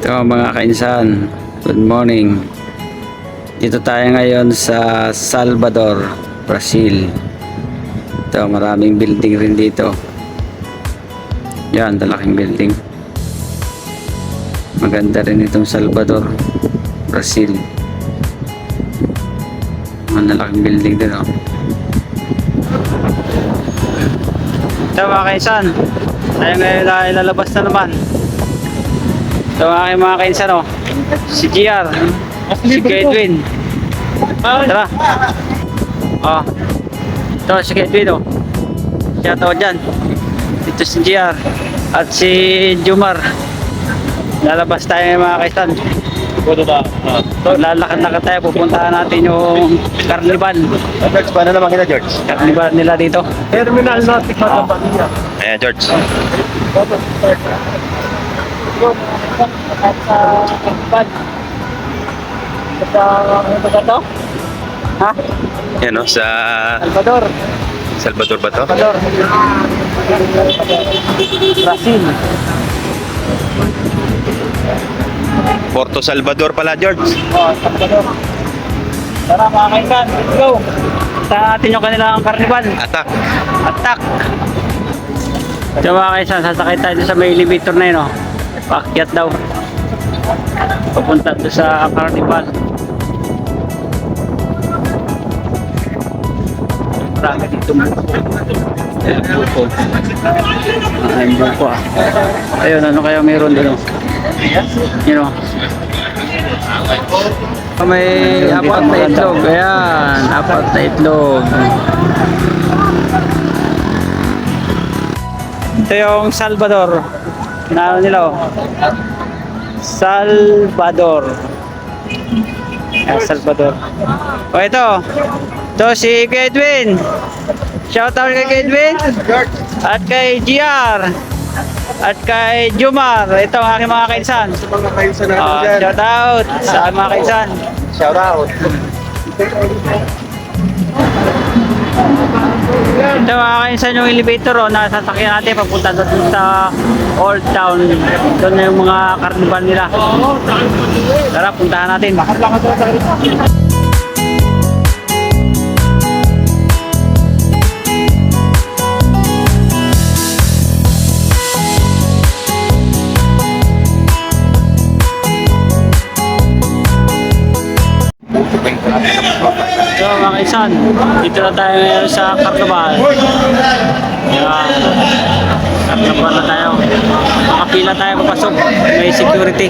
Ito mga kainsan, good morning. Dito tayo ngayon sa Salvador, Brazil. Ito, maraming building rin dito. Yan, dalaking building. Maganda rin itong Salvador, Brazil. Ang lalaking building din, oh. Ito mga kainsan, tayo ngayon ay lalabas na naman. Ang aking mga kainsan, oh. Si GR, si Edwin. Tara. Oh. Ito si Edwin, oh. Siya to dyan. Ito si GR. At si Jumar. Lalabas tayo mga kaisan. Lalakad-lakad tayo. Pupuntahan natin yung carnival. George, paano naman kita, George? Carnival nila dito. Terminal Nautic Matapania. Ayan, George. Ha? Yan, no? Sa Salvador. Salvador ba to? Salvador. Brazil. Porto Salvador pala, George. Oh, Salvador. Tara mga kaisan, let's go. Punta natin yung kanilang carnival. Atak. Attack! Ito mga kaisan, sasakay tayo sa may elevator na yun, oh. Paakyat daw. Papunta doon sa carnival. Marami dito buko. Ayan, buko. Ayan, buko ah. Ayun, ano kaya meron doon, oh. Yun, oh. Ah, May apat na itlog. Ayan, apat na itlog. Ito yung Salvador. Na ano nila oh. Salvador. Ayan, Salvador. O ito. Ito si Kuya Edwin. Shout out kay Kuya Edwin. At kay GR. At kay Jumar. Ito ang aking mga kainsan. Mga kayo sa Oh, shout out sa mga kainsan. Shout out. Ito mga kainsan yung elevator oh, na sasakyan natin papunta doon sa Old Town. Doon na yung mga carnival nila. Tara, puntahan natin. So mga kaisan, dito na tayo ngayon sa Carnival. Yan. Carnival na tayo. Nakapila tayo papasok. May security.